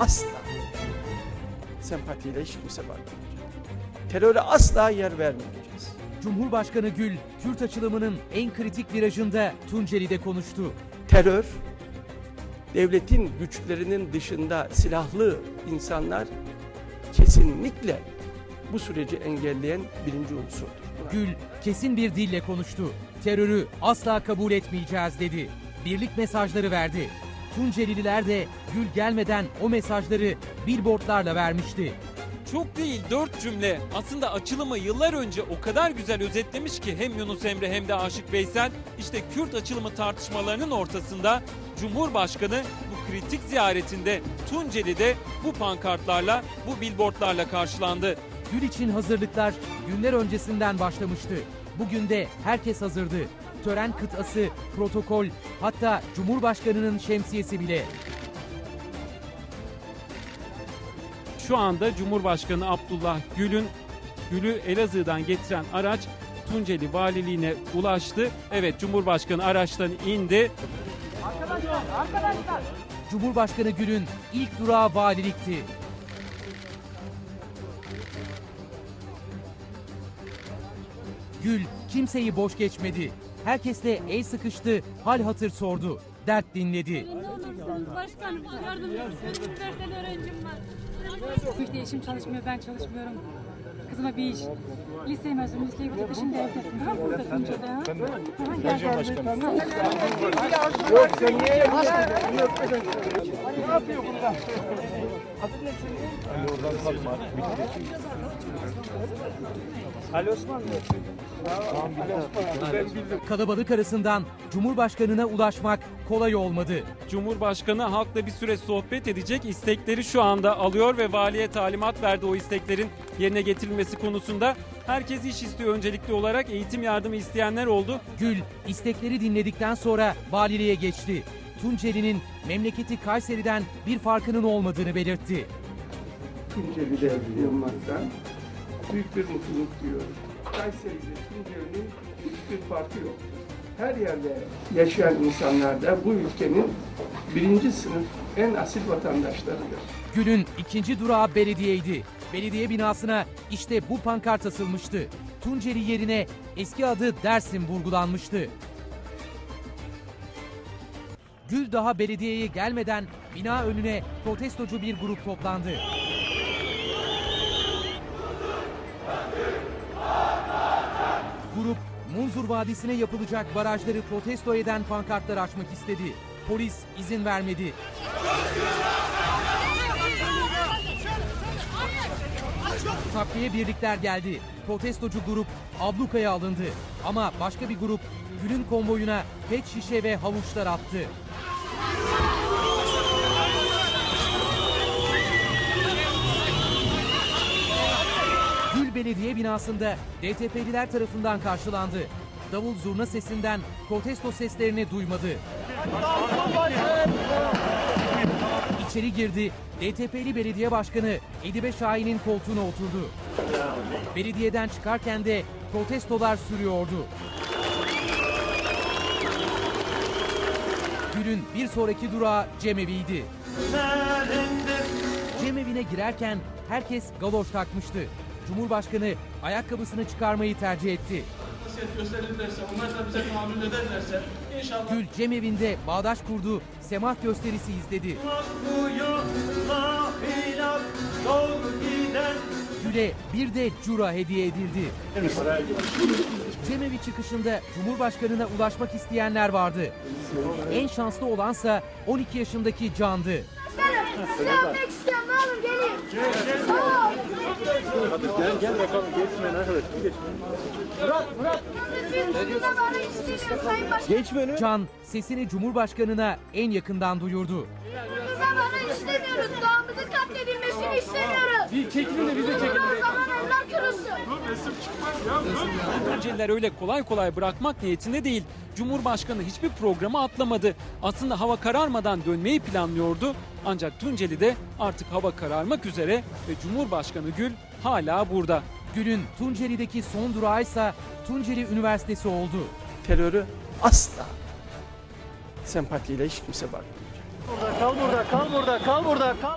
asla sempatiyle hiç kimse bakmayacak. Teröre asla yer vermeyeceğiz. Cumhurbaşkanı Gül, Kürt açılımının en kritik virajında Tunceli'de konuştu. Terör, devletin güçlerinin dışında silahlı insanlar kesinlikle bu süreci engelleyen birinci unsurdur. Gül kesin bir dille konuştu. Terörü asla kabul etmeyeceğiz dedi. Birlik mesajları verdi. Tuncelililer de Gül gelmeden o mesajları billboardlarla vermişti. Çok değil dört cümle aslında açılımı yıllar önce o kadar güzel özetlemiş ki hem Yunus Emre hem de Aşık Veysel işte Kürt açılımı tartışmalarının ortasında Cumhurbaşkanı bu kritik ziyaretinde Tunceli'de bu pankartlarla bu billboardlarla karşılandı. Gül için hazırlıklar günler öncesinden başlamıştı. Bugün de herkes hazırdı. Tören kıtası, protokol, hatta Cumhurbaşkanı'nın şemsiyesi bile. Şu anda Cumhurbaşkanı Abdullah Gül'ün Gül'ü Elazığ'dan getiren araç Tunceli Valiliğine ulaştı. Evet Cumhurbaşkanı araçtan indi. Cumhurbaşkanı Gül'ün ilk durağı valilikti. Gül kimseyi boş geçmedi. Herkesle el sıkıştı, hal hatır sordu. Dert dinledi. Ne başkanım yardım edin. Üniversitede öğrencim var. İşte eşim çalışmıyor, ben çalışmıyorum. Kızıma bir iş. Liseyi mezunu, liseyi bitirdi. Şimdi evde. Ha, burada Tunca'da. Ha? Ha, gel, gel. Kalabalık arasından Cumhurbaşkanına ulaşmak kolay olmadı. Cumhurbaşkanı halkla bir süre sohbet edecek istekleri şu anda alıyor ve valiye talimat verdi o isteklerin yerine getirilmesi konusunda. Herkes iş istiyor öncelikli olarak eğitim yardımı isteyenler oldu. Gül istekleri dinledikten sonra valiliğe geçti. Tunceli'nin memleketi Kayseri'den bir farkının olmadığını belirtti. Tunceli'de bulunmaktan büyük bir mutluluk duyuyorum. Kayseri'de Tunceli'nin hiçbir farkı yok. Her yerde yaşayan insanlar da bu ülkenin birinci sınıf en asil vatandaşlarıdır. Gül'ün ikinci durağı belediyeydi. Belediye binasına işte bu pankart asılmıştı. Tunceli yerine eski adı Dersim vurgulanmıştı. Gül daha belediyeye gelmeden bina önüne protestocu bir grup toplandı. Grup Munzur Vadisi'ne yapılacak barajları protesto eden pankartlar açmak istedi. Polis izin vermedi. Takviye birlikler geldi. Protestocu grup ablukaya alındı. Ama başka bir grup Gül'ün konvoyuna pet şişe ve havuçlar attı. Gül Belediye binasında DTP'liler tarafından karşılandı. Davul zurna sesinden protesto seslerini duymadı. İçeri girdi. DTP'li belediye başkanı Edibe Şahin'in koltuğuna oturdu. Belediyeden çıkarken de protestolar sürüyordu. Gül'ün bir sonraki durağı Cemevi'ydi. Cemevine girerken herkes galoş takmıştı. Cumhurbaşkanı ayakkabısını çıkarmayı tercih etti. Gösterirlerse, onlar da bize tahammül ederlerse inşallah Gül Cemevinde bağdaş kurdu, semah gösterisi izledi. Gül'e bir de cura hediye edildi. Cemevi çıkışında Cumhurbaşkanına ulaşmak isteyenler vardı. En şanslı olansa 12 yaşındaki Can'dı. Size öpmek istiyorum ne olur gelin. Gel gel bakalım bana istemiyor Sayın Başkanım. Can sesini Cumhurbaşkanına en yakından duyurdu. Bizden bana istemiyoruz. Doğamızın katledilmesini istemiyoruz. Bir çekilin de bize çekilin. O zaman eller kırılsın. Tunceliler öyle kolay kolay bırakmak niyetinde değil. Cumhurbaşkanı hiçbir programı atlamadı. Aslında hava kararmadan dönmeyi planlıyordu. Ancak Tunceli'de artık hava kararmak üzere ve Cumhurbaşkanı Gül hala burada. Gül'ün Tunceli'deki son durağı ise Tunceli Üniversitesi oldu. Terörü asla sempatiyle hiç kimse bakmayacak. Kal burada, kal burada, kal burada, kal.